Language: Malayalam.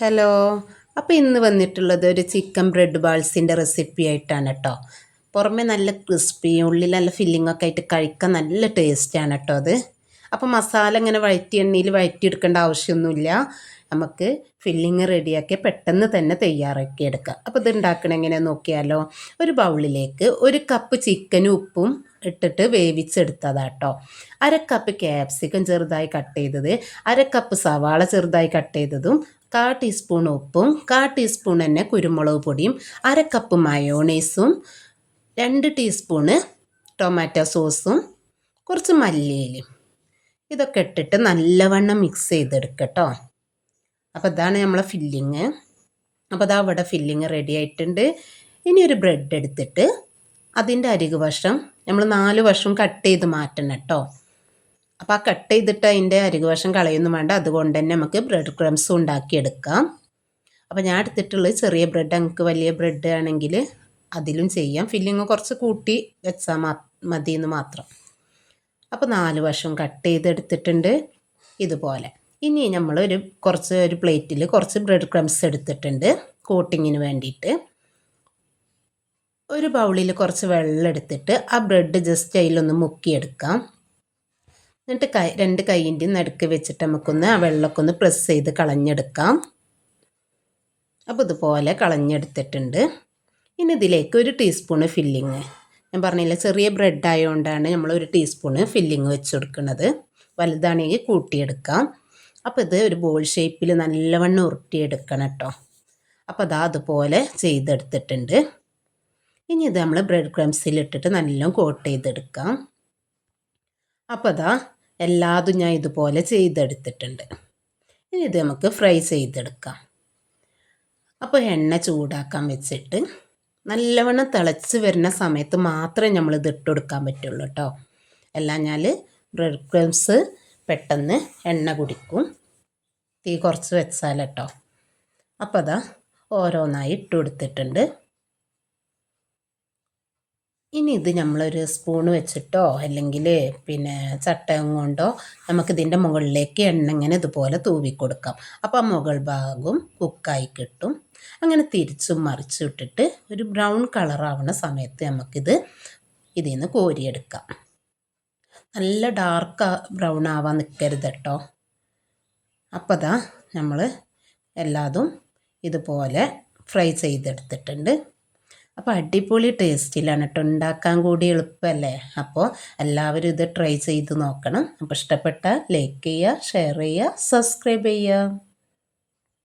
ഹലോ. അപ്പോൾ ഇന്ന് വന്നിട്ടുള്ളത് ഒരു ചിക്കൻ ബ്രെഡ് ബാൾസിന്റെ റെസിപ്പി ആയിട്ടാണ് കേട്ടോ പുറമെ നല്ല ക്രിസ്പി ഉള്ളിൽ നല്ല ഫില്ലിംഗ് ഒക്കെ ആയിട്ട് കഴിക്കാൻ നല്ല ടേസ്റ്റാണ് കേട്ടോ അത്. അപ്പോൾ മസാല ഇങ്ങനെ വഴറ്റി എണ്ണയിൽ വഴറ്റി എടുക്കേണ്ട ആവശ്യമൊന്നുമില്ല. നമുക്ക് ഫില്ലിങ് റെഡിയാക്കി പെട്ടെന്ന് തന്നെ തയ്യാറാക്കി എടുക്കാം. അപ്പോൾ ഇത് ഉണ്ടാക്കണം എങ്ങനെയാണെന്ന് നോക്കിയാലോ. ഒരു ബൗളിലേക്ക് ഒരു കപ്പ് ചിക്കനും ഉപ്പും ഇട്ടിട്ട് വേവിച്ചെടുത്തതാട്ടോ അര കപ്പ് ക്യാപ്സിക്കം ചെറുതായി കട്ട് ചെയ്തത്. അര കപ്പ് സവാള ചെറുതായി കട്ട് ചെയ്തതും കാ ടീസ്പൂൺ ഉപ്പും കാ ടീസ്പൂൺ തന്നെ കുരുമുളക് പൊടിയും അര കപ്പ് മയോണൈസും രണ്ട് ടീസ്പൂണ് ടൊമാറ്റോ സോസും കുറച്ച് മല്ലിയിലും ഇതൊക്കെ ഇട്ടിട്ട് നല്ലവണ്ണം മിക്സ് ചെയ്തെടുക്കട്ടോ അപ്പോൾ ഇതാണ് നമ്മളെ ഫില്ലിങ് അപ്പോൾ അതാ അവിടെ ഫില്ലിങ് റെഡി ആയിട്ടുണ്ട്. ഇനി ഒരു ബ്രെഡ് എടുത്തിട്ട് അതിന്റെ അരികു വശം നമ്മൾ നാല് വശം കട്ട് ചെയ്ത് മാറ്റണം കേട്ടോ അപ്പോൾ ആ കട്ട് ചെയ്തിട്ട് അതിന്റെ അരികുവശം കളയൊന്നും വേണ്ട. അതുകൊണ്ട് തന്നെ നമുക്ക് ബ്രെഡ് ക്രംസ് ഉണ്ടാക്കിയെടുക്കാം. അപ്പോൾ ഞാൻ എടുത്തിട്ടുള്ളത് ചെറിയ ബ്രെഡ് നമുക്ക് വലിയ ബ്രെഡ് ആണെങ്കിൽ അതിലും ചെയ്യാം. ഫില്ലിങ് കുറച്ച് കൂട്ടി വെച്ചാൽ മതി എന്ന് മാത്രം. അപ്പോൾ നാല് വശം കട്ട് ചെയ്തെടുത്തിട്ടുണ്ട് ഇതുപോലെ. ഇനി നമ്മൾ ഒരു കുറച്ച് ഒരു പ്ലേറ്റിൽ കുറച്ച് ബ്രെഡ് ക്രംസ് എടുത്തിട്ടുണ്ട് കോട്ടിങ്ങിന് വേണ്ടിയിട്ട്. ഒരു ബൗളിൽ കുറച്ച് വെള്ളം എടുത്തിട്ട് ആ ബ്രെഡ് ജസ്റ്റ് അതിലൊന്ന് മുക്കിയെടുക്കാം. എന്നിട്ട് കൈ രണ്ട് കൈയിന്റെയും നടുക്ക് വെച്ചിട്ട് നമുക്കൊന്ന് ആ വെള്ളമൊക്കെ ഒന്ന് പ്രസ് ചെയ്ത് കളഞ്ഞെടുക്കാം. അപ്പോൾ ഇതുപോലെ കളഞ്ഞെടുത്തിട്ടുണ്ട്. ഇനി ഇതിലേക്ക് ഒരു ടീസ്പൂണ് ഫില്ലിങ് ഞാൻ പറഞ്ഞില്ല ചെറിയ ബ്രെഡ് ആയതുകൊണ്ടാണ് നമ്മൾ ഒരു ടീസ്പൂണ് ഫില്ലിങ് വെച്ച് കൊടുക്കുന്നത്. വലുതാണെങ്കിൽ കൂട്ടിയെടുക്കാം. അപ്പോൾ ഇത് ഒരു ബോൾ ഷേപ്പിൽ നല്ലവണ്ണം ഉരുട്ടിയെടുക്കണം കേട്ടോ. അപ്പോൾ അതാ അതുപോലെ ചെയ്തെടുത്തിട്ടുണ്ട്. ഇനി ഇത് നമ്മൾ ബ്രെഡ് ക്രംസിൽ ഇട്ടിട്ട് നല്ലോണം കോട്ട് ചെയ്തെടുക്കാം. അപ്പോൾ അതാ എല്ലാതും ഞാൻ ഇതുപോലെ ചെയ്തെടുത്തിട്ടുണ്ട്. ഇനി ഇത് നമുക്ക് ഫ്രൈ ചെയ്തെടുക്കാം. അപ്പോൾ എണ്ണ ചൂടാക്കാൻ വെച്ചിട്ട് നല്ലവണ്ണം തിളച്ച് വരുന്ന സമയത്ത് മാത്രമേ നമ്മൾ ഇത് ഇട്ട് കൊടുക്കാൻ പറ്റുള്ളൂ കേട്ടോ എല്ലാം ഞാൻ ബ്രെഡ് ക്രംസ് പെട്ടെന്ന് എണ്ണ കുടിക്കും. തീ കുറച്ച് വെച്ചാൽ കേട്ടോ അപ്പോൾ അതാ ഓരോന്നായി ഇട്ട് കൊടുത്തിട്ടുണ്ട്. ഇനി ഇത് നമ്മളൊരു സ്പൂൺ വെച്ചിട്ടോ അല്ലെങ്കിൽ പിന്നെ ചട്ടകം കൊണ്ടോ നമുക്കിതിന്റെ മുകളിലേക്ക് എണ്ണ ഇങ്ങനെ ഇതുപോലെ തൂവി കൊടുക്കാം അപ്പോൾ മുകൾ ഭാഗവും കുക്കായി കിട്ടും. അങ്ങനെ തിരിച്ചും മറിച്ചും ഇട്ടിട്ട് ഒരു ബ്രൗൺ കളറാവുന്ന സമയത്ത് നമുക്കിത് ഇതിൽ നിന്ന് കോരിയെടുക്കാം. നല്ല ഡാർക്ക് ബ്രൗൺ ആവാൻ നിൽക്കരുത് കേട്ടോ അപ്പോൾ അതാ നമ്മൾ എല്ലാതും ഇതുപോലെ ഫ്രൈ ചെയ്തെടുത്തിട്ടുണ്ട്. അപ്പോൾ അടിപൊളി ടേസ്റ്റിലാണ് കേട്ടോ ഉണ്ടാക്കാൻ കൂടി എളുപ്പമല്ലേ അപ്പോൾ എല്ലാവരും ഇത് ട്രൈ ചെയ്ത് നോക്കണം. അപ്പോൾ ഇഷ്ടപ്പെട്ടാൽ ലൈക്ക് ചെയ്യുക ഷെയർ ചെയ്യുക സബ്സ്ക്രൈബ് ചെയ്യുക.